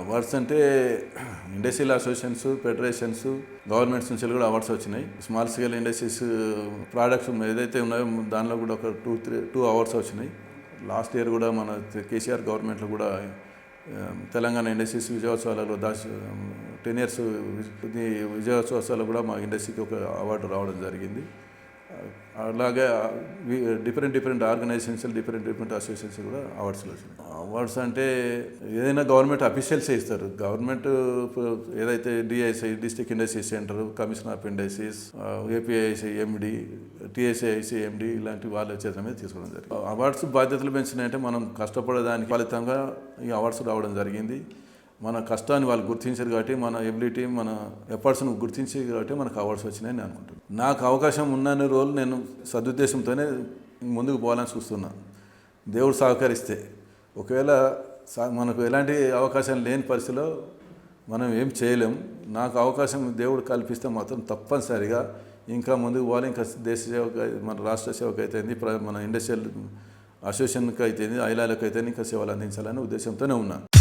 Awards అంటే industrial associations federations governments నుంచి కూడా అవార్డ్స్ వచ్చినాయి. స్మాల్ స్కేల్ ఇండస్ట్రీస్ ప్రోడక్ట్స్ ఏదైతే ఉన్నాయో దానిలో కూడా ఒక టూ త్రీ టూ అవార్డ్స్ వచ్చినాయి. లాస్ట్ ఇయర్ కూడా మన కేసీఆర్ గవర్నమెంట్లో కూడా తెలంగాణ ఇండస్ట్రీస్ విజయోత్సవాలలో దాస్ టెన్ ఇయర్స్ విజయోత్సవాలలో కూడా మా ఇండస్ట్రీకి ఒక అవార్డు రావడం జరిగింది. అలాగే different different organizations different different associations కూడా అవార్డ్స్లో వచ్చినాయి. అవార్డ్స్ అంటే ఏదైనా గవర్నమెంట్ అఫీషియల్సే ఇస్తారు గవర్నమెంట్ ఏదైతే DIC district industries centre commission of industries APIC MD TSIC MD ఇలాంటి వాళ్ళ చేత మీద తీసుకోవడం జరిగింది. అవార్డ్స్ బాధ్యతలు పెంచినాయంటే మనం కష్టపడేదానికి ఫలితంగా ఈ అవార్డ్స్ రావడం జరిగింది. మన కష్టాన్ని వాళ్ళు గుర్తించారు కాబట్టి మన ఎబిలిటీ మన ఎఫర్ట్స్ను గుర్తించారు కాబట్టి మనకు అవార్డ్స్ వచ్చినాయని నేను అనుకుంటున్నాను. నాకు అవకాశం ఉన్నన్ని రోజులు నేను సదుద్దేశంతోనే ముందుకు పోవాలని చూస్తున్నా. దేవుడు సహకరిస్తే. ఒకవేళ మనకు ఎలాంటి అవకాశం లేని పరిస్థితిలో మనం ఏం చేయలేం. నాకు అవకాశం దేవుడు కల్పిస్తే మాత్రం తప్పనిసరిగా ఇంకా ముందుకు పోవాలి. ఇంకా దేశ సేవకు మన రాష్ట్ర సేవకు అయితేంది ప్ర- మన ఇండస్ట్రియల్ అసోసియేషన్కి అయితేంది ఐలాలకు అయితే ఇంకా సేవలు అందించాలనే ఉద్దేశంతోనే ఉన్నాను